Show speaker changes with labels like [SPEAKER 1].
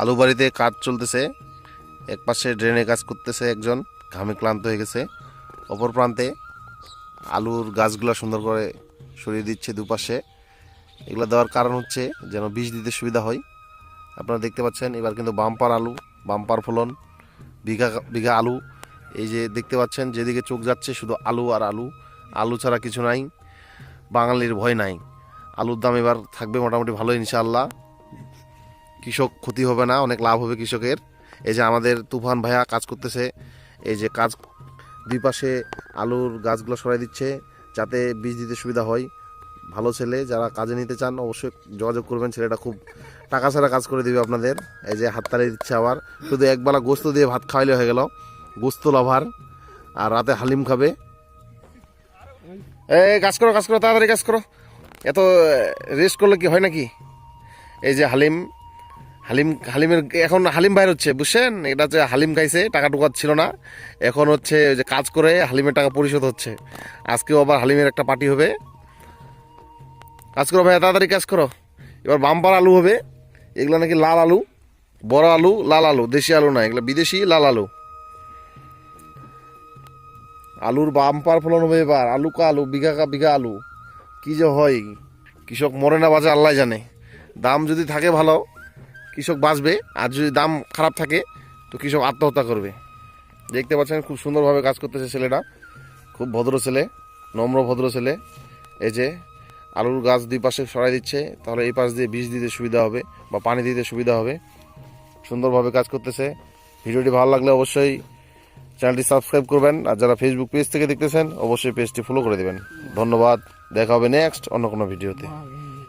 [SPEAKER 1] আলু বাড়িতে কাজ চলতেছে। এক পাশে ড্রেনে কাজ করতেছে একজন, ঘামে ক্লান্ত হয়ে গেছে। অপর প্রান্তে আলুর গাছগুলো সুন্দর করে সরিয়ে দিচ্ছে দুপাশে। এগুলো দেওয়ার কারণ হচ্ছে যেন বীজ দিতে সুবিধা হয়। আপনারা দেখতে পাচ্ছেন, এবার কিন্তু বাম্পার আলু, বাম্পার ফলন, বিঘা বিঘা আলু। এই যে দেখতে পাচ্ছেন, যেদিকে চোখ যাচ্ছে শুধু আলু আর আলু। আলু ছাড়া কিছু নাই, বাঙালির ভয় নাই। আলুর দাম এবার থাকবে মোটামুটি ভালো ইনশাআল্লাহ। কৃষক ক্ষতি হবে না, অনেক লাভ হবে কৃষকের। এই যে আমাদের তুফান ভাইয়া কাজ করতেছে, এই যে কাজ দুই পাশে আলুর গাছগুলো সরাই দিচ্ছে, যাতে বীজ দিতে সুবিধা হয়। ভালো ছেলে, যারা কাজে নিতে চান, অবশ্যই যোগাযোগ করবেন, ছেলেটা খুব টাকা ছাড়া কাজ করে দিবে আপনাদের। এই যে হাততালি দিচ্ছে আবার, শুধু একবেলা গোস্ত দিয়ে ভাত খাওয়াইলে হয়ে গেল। গোস্ত লাভার আর রাতে হালিম খাবে। এই কাজ করো কাজ করো, তাড়াতাড়ি কাজ করো। এত রেস্ট করলে কি হয় নাকি? এই যে হালিম হালিম, হালিমের, এখন হালিম বাইর হচ্ছে, বুঝছেন? এটা হচ্ছে হালিম খাইছে, টাকা টুকা ছিল না। এখন হচ্ছে যে কাজ করে হালিমের টাকা পরিশোধ হচ্ছে। আজকেও আবার হালিমের একটা পার্টি হবে। কাজ করো ভাইয়া, তাড়াতাড়ি কাজ করো। এবার বাম্পার আলু হবে। এগুলো নাকি লাল আলু, বড় আলু, লাল আলু, দেশি আলু না, এগুলো বিদেশি লাল আলু। আলুর বাম্পার ফলন হবে এবার। আলু কা আলু, বিঘা কা বিঘা আলু। কি যে হয়, কৃষক মরে না বাজে আল্লাহ জানে। দাম যদি থাকে ভালো কৃষক বাঁচবে, আর যদি দাম খারাপ থাকে, তো কৃষক আত্মহত্যা করবে। দেখতে পাচ্ছেন, খুব সুন্দরভাবে কাজ করতেছে ছেলেটা। খুব ভদ্র ছেলে, নম্র ভদ্র ছেলে। এই যে আলুর গাছ দুই পাশে সরাই দিচ্ছে, তাহলে এই পাশ দিয়ে বীজ দিতে সুবিধা হবে বা পানি দিতে সুবিধা হবে। সুন্দরভাবে কাজ করতেছে। ভিডিওটি ভালো লাগলে অবশ্যই চ্যানেলটি সাবস্ক্রাইব করবেন, আর যারা ফেসবুক পেজ থেকে দেখতেছেন, অবশ্যই পেজটি ফলো করে দেবেন। ধন্যবাদ, দেখা হবে নেক্সট অন্য কোনো ভিডিওতে।